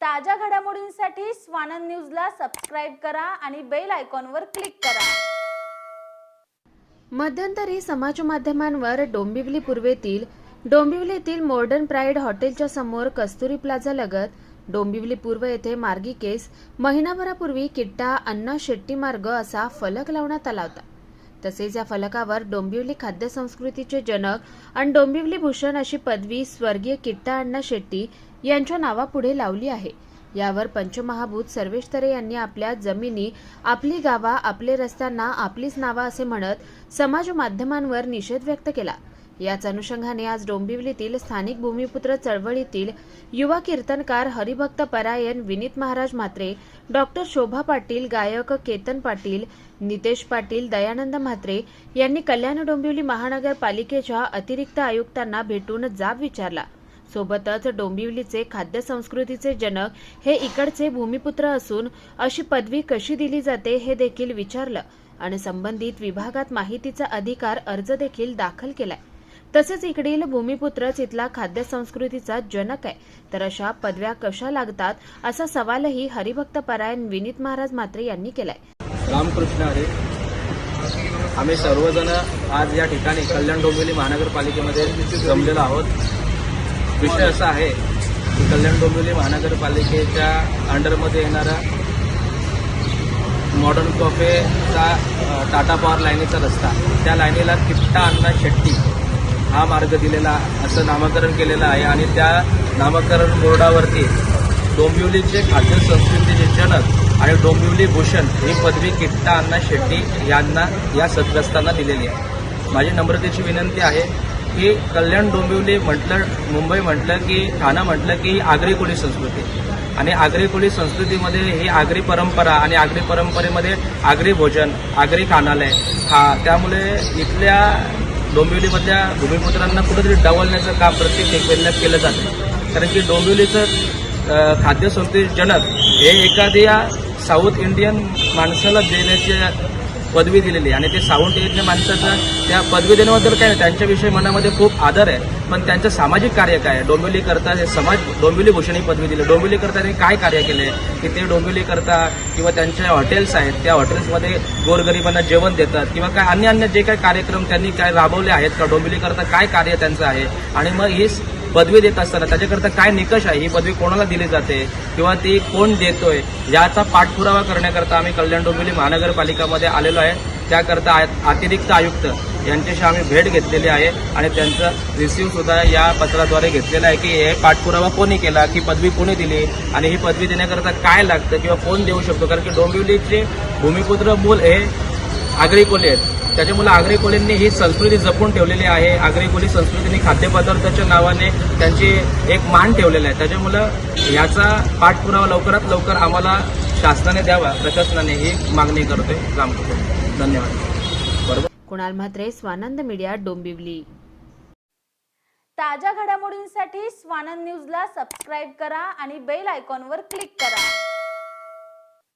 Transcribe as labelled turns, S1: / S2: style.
S1: ताज्या घडामोडींसाठी स्वानंद न्यूजला सबस्क्राईब करा आणि बेल आयकॉनवर क्लिक करा.
S2: मध्यंतरी समाजमाध्यमांवर डोंबिवली पूर्वेतील डोंबिवलीतील मॉडर्न प्राईड हॉटेलच्या समोर कस्तुरी प्लाझा लगत डोंबिवली पूर्व येथे मार्गिकेस महिनाभरापूर्वी किट्टा अण्णा शेट्टी मार्ग असा फलक लावण्यात आला होता. तसेच या फलकावर डोंबिवली खाद्य संस्कृतीचे जनक आणि डोंबिवली भूषण अशी पदवी स्वर्गीय किट्टा अण्णा शेट्टी यांच्या नावापुढे लावली आहे. यावर पंचमहाभूत सर्वेश तरे यांनी आपल्या जमिनी आपली गावा आपले रस्त्यांना आपलीच नावा असे म्हणत समाज माध्यमांवर निषेध व्यक्त केला. याच अनुषंगाने आज डोंबिवलीतील स्थानिक भूमिपुत्र चळवळीतील युवा कीर्तनकार हरिभक्त परायण विनीत महाराज म्हात्रे डॉक्टर शोभा पाटील गायक केतन पाटील नितेश पाटील दयानंद म्हात्रे यांनी कल्याण डोंबिवली महानगरपालिकेच्या अतिरिक्त आयुक्तांना भेटून जाब विचारला. सोबतच डोंबिवलीचे खाद्य संस्कृतीचे जनक हे इकडचे भूमिपुत्र असून अशी पदवी कशी दिली जाते हे देखील विचारलं आणि संबंधित विभागात माहितीचा अधिकार अर्ज देखील दाखल केलाय. तसेच इकडील भूमिपुत्रच इथला खाद्य संस्कृतीचा जनक आहे. तर अशा पदव्या कशा लागतात असा सवालही हरिभक्त परायण विनीत महाराज म्हात्रे यांनी केलाय.
S3: रामकृष्ण हरे. आम्ही सर्वजण आज या ठिकाणी कल्याण डोंबिवली महानगरपालिकेमध्ये जमलेलो आहोत. विषय असा आहे की कल्याण डोंबिवली महानगरपालिकेच्या अंडरमध्ये येणारा मॉडर्न कॉफेचा टाटा पॉवर लाईनीचा रस्ता. त्या लाईनीला किट्टा अण्णा शेट्टी हा मार्ग दिलेला असं नामकरण केलेलं आहे. आणि त्या नामकरण बोर्डावरती डोंबिवलीचे खाद्य संस्कृतीचे जनक आणि डोंबिवली भूषण ही पदवी किट्टा अण्णा शेट्टी यांना या सदग्रस्तांना दिलेली आहे. माझी नम्रतेची विनंती आहे की कल्याण डोंबिवली म्हटलं मुंबई म्हटलं की ठाणा म्हटलं की ही आगरी कोळी संस्कृती. आणि आगरी कोळी संस्कृतीमध्ये ही आगरी परंपरा आणि आगरी परंपरेमध्ये आगरी भोजन आगरी खानालय हा त्यामुळे इथल्या डोंबिवलीमधल्या भूमिपुत्रांना कुठेतरी डावलण्याचं काम प्रत्येक एकवेळेला केलं जातं. कारण की डोंबिवलीचं खाद्यसंस्कृती जनक हे एखाद्या साऊथ इंडियन माणसाला देण्याची पदवी दिलेली आहे. आणि ते सावंत येथील माणसाचं त्या पदवी देण्याबद्दल काय नाही त्यांच्याविषयी मनामध्ये खूप आदर आहे. पण त्यांचं सामाजिक कार्य काय आहे? डोंबिवली करता हे समाज डोंबिवली भूषण ही पदवी दिली. डोंबिवली करता त्यांनी काय कार्य केले? की ते डोंबिवली करता किंवा त्यांच्या हॉटेल्स आहेत त्या हॉटेल्समध्ये गोरगरिबांना जेवण देतात किंवा काय अन्य अन्य जे काही कार्यक्रम त्यांनी काय राबवले आहेत का? डोंबिवली करता काय कार्य त्यांचं आहे? आणि मग ही पदवी देत असताना त्याच्याकरता काय निकष आहे? ही पदवी कोणाला दिली जाते? किंवा ती कोण देतोय? याचा पाठपुरावा करण्याकरता आम्ही कल्याण डोंबिवली महानगरपालिकामध्ये आलेलो आहे. त्याकरता आ- अतिरिक्त आयुक्त यांच्याशी आम्ही भेट घेतलेली आहे आणि त्यांचा रिसिव्ह सुद्धा या पत्राद्वारे घेतलेला आहे की हे पाठपुरावा कोणी केला की पदवी कोणी दिली आणि ही पदवी देण्याकरता काय लागतं किंवा कोण देऊ शकतो? कारण की डोंबिवलीचे भूमिपुत्र मूल हे आगरी कोली आहेत. त्याच्यामुळे आगरी कोळींनी ही संस्कृती जपून ठेवलेली आहे. आगरी कोळी संस्कृतीने खाद्यपदार्थाच्या नावाने त्यांची एक मान ठेवलेला आहे. त्याच्यामुळं याचा पाठपुरावा लवकरात लवकर आम्हाला शासनाने द्यावा. प्रशासनाने ही मागणी करतोय. रामकृष्ण धन्यवाद. बरोबर?
S2: कुणाल म्हात्रे स्वानंद मीडिया डोंबिवली.
S1: ताज्या घडामोडींसाठी स्वानंद न्यूजला सबस्क्राईब करा आणि बेल आयकॉनवर क्लिक करा.